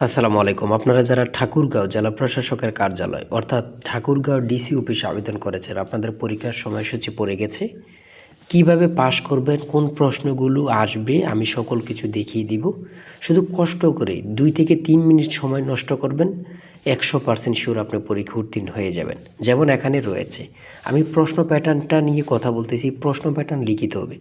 আসসালামু আলাইকুম। আপনারা যারা ঠাকুরগাঁও জেলা প্রশাসকের কার্যালয়, অর্থাৎ ঠাকুরগাঁও ডিসি অফিসে আবেদন করেছেন, আপনাদের পরীক্ষার সময়সূচি পড়ে গেছে। কীভাবে পাশ করবেন, কোন প্রশ্নগুলো আসবে, আমি সকল কিছু দেখিয়ে দিব। শুধু কষ্ট করে দুই থেকে তিন মিনিট সময় নষ্ট করবেন, একশো পার্সেন্ট শিওর আপনি পরীক্ষা উত্তীর্ণ হয়ে যাবেন। যেমন এখানে রয়েছে, আমি প্রশ্ন প্যাটার্নটা নিয়ে কথা বলতেছি, প্রশ্ন প্যাটার্ন লিখিত হবে।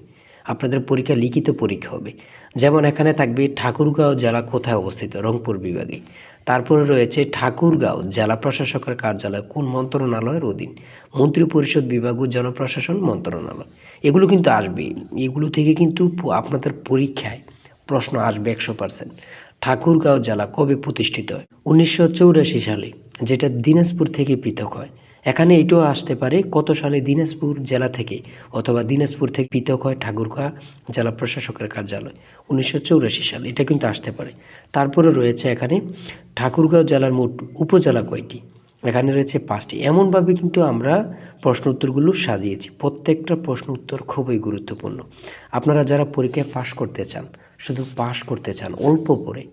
আপনাদের পরীক্ষা লিখিত পরীক্ষা হবে। যেমন এখানে থাকবে ঠাকুরগাঁও জেলা কোথায় অবস্থিত? রংপুর বিভাগে। তারপরে রয়েছে ঠাকুরগাঁও জেলা প্রশাসকের কার্যালয় কোন মন্ত্রণালয়ের অধীন? মন্ত্রিপরিষদ বিভাগ ও জনপ্রশাসন মন্ত্রণালয়। এগুলো কিন্তু আসবে। এগুলো থেকে কিন্তু আপনাদের পরীক্ষায় প্রশ্ন আসবে একশো পার্সেন্ট ঠাকুরগাঁও জেলা কবে প্রতিষ্ঠিত হয়? উনিশশো সালে, যেটা দিনাজপুর থেকে পৃথক হয়। এখানে এটাও আসতে পারে কত সালে দিনাজপুর জেলা থেকে অথবা দিনাজপুর থেকে পৃথক হয় ঠাকুরগাঁ জেলা প্রশাসকের কার্যালয়, উনিশশো সালে। এটা কিন্তু আসতে পারে। তারপরে রয়েছে এখানে ঠাকুরগাঁও জেলার মোট উপজেলা কয়টি? এখানে রয়েছে পাঁচটি। এমনভাবে কিন্তু আমরা প্রশ্ন উত্তরগুলো সাজিয়েছি। প্রত্যেকটা প্রশ্ন উত্তর খুবই গুরুত্বপূর্ণ। আপনারা যারা পরীক্ষায় পাশ করতে চান, শুধু পাশ করতে চান, অল্প পড়ে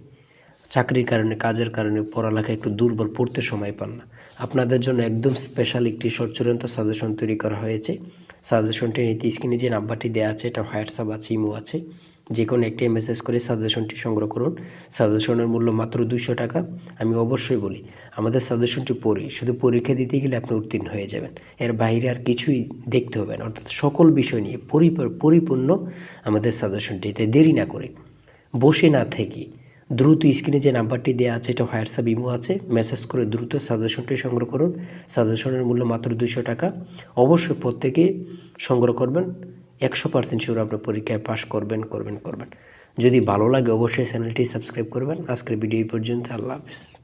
চাকরির কারণে, কাজের কারণে পড়ালেখা একটু দুর্বল, পড়তে সময় পান না। আপনাদের জন্য একদম স্পেশাল একটি সচ্চূড়ান্ত সাজেশন তৈরি করা হয়েছে। সাজেশনটি নিতে স্ক্রিনে যে নাম্বারটি দেওয়া আছে, এটা হোয়াটসঅ্যাপ আছে, ইমো আছে। যে কোনো একটি মেসেজ করে সাজেশনটি সংগ্রহ করুন। সাজেশনের মূল্য মাত্র দুশো টাকা। আমি অবশ্যই বলি, আমাদের সাজেশনটি পড়ি, শুধু পরীক্ষা দিতে গেলে আপনি উত্তীর্ণ হয়ে যাবেন। এর বাইরে আর কিছুই দেখতে হবে না। অর্থাৎ সকল বিষয় নিয়ে পরিপূর- পরিপূর্ণ আমাদের সাজেশনটি এতে দেরি না করে। বসে না থেকে দ্রুত স্ক্রিনে যে নাম্বারটি দেওয়া আছে, এটা হোয়াটসঅ্যাপ ইমো আছে। মেসেজ করে দ্রুত সাজেশনটি সংগ্রহ করুন। সাজেশনের মূল্য মাত্র দুইশো টাকা। অবশ্যই প্রত্যেকে সংগ্রহ করবেন। একশো পার্সেন্ট শিওর আপনার পরীক্ষায় পাশ করবেন করবেন করবেন। যদি ভালো লাগে, অবশ্যই চ্যানেলটি সাবস্ক্রাইব করবেন। আজকের ভিডিও এই পর্যন্ত। আল্লাহ হাফিজ।